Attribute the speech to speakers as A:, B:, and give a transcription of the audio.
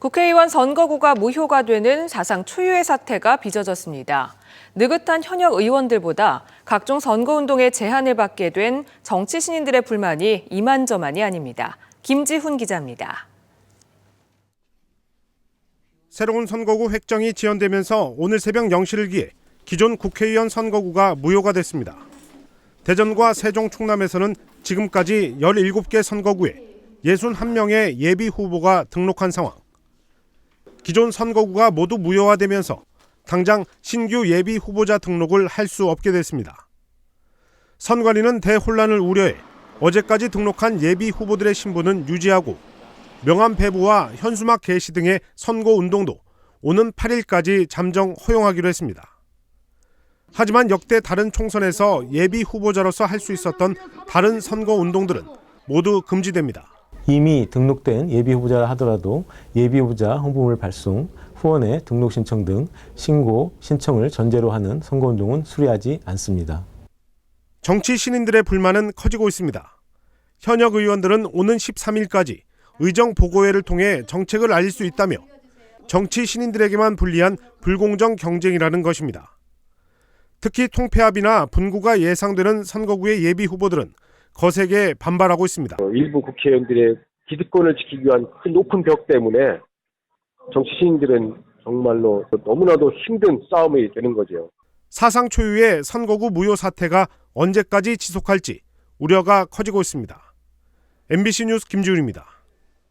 A: 국회의원 선거구가 무효가 되는 사상 초유의 사태가 빚어졌습니다. 느긋한 현역 의원들보다 각종 선거운동에 제한을 받게 된 정치 신인들의 불만이 이만저만이 아닙니다. 김지훈 기자입니다.
B: 새로운 선거구 획정이 지연되면서 오늘 새벽 0시를 기해 기존 국회의원 선거구가 무효가 됐습니다. 대전과 세종 충남에서는 지금까지 17개 선거구에 61명의 예비 후보가 등록한 상황. 기존 선거구가 모두 무효화되면서 당장 신규 예비 후보자 등록을 할 수 없게 됐습니다. 선관위는 대혼란을 우려해 어제까지 등록한 예비 후보들의 신분은 유지하고 명함 배부와 현수막 게시 등의 선거 운동도 오는 8일까지 잠정 허용하기로 했습니다. 하지만 역대 다른 총선에서 예비 후보자로서 할 수 있었던 다른 선거 운동들은 모두 금지됩니다.
C: 이미 등록된 예비 후보자 하더라도 예비 후보자 홍보물 발송, 후원의 등록 신청 등 신고 신청을 전제로 하는 선거운동은 수리하지 않습니다.
B: 정치 신인들의 불만은 커지고 있습니다. 현역 의원들은 오는 13일까지 의정 보고회를 통해 정책을 알릴 수 있다며 정치 신인들에게만 불리한 불공정 경쟁이라는 것입니다. 특히 통폐합이나 분구가 예상되는 선거구의 예비 후보들은 거세게 반발하고 있습니다.
D: 어, 일부 국회의원들의 기득권을 지키기 위한 큰 높은 벽 때문에 정치 신인들은 정말로 너무나도 힘든 싸움이 되는 거죠.
B: 사상 초유의 선거구 무효 사태가 언제까지 지속할지 우려가 커지고 있습니다. MBC 뉴스 김지훈입니다.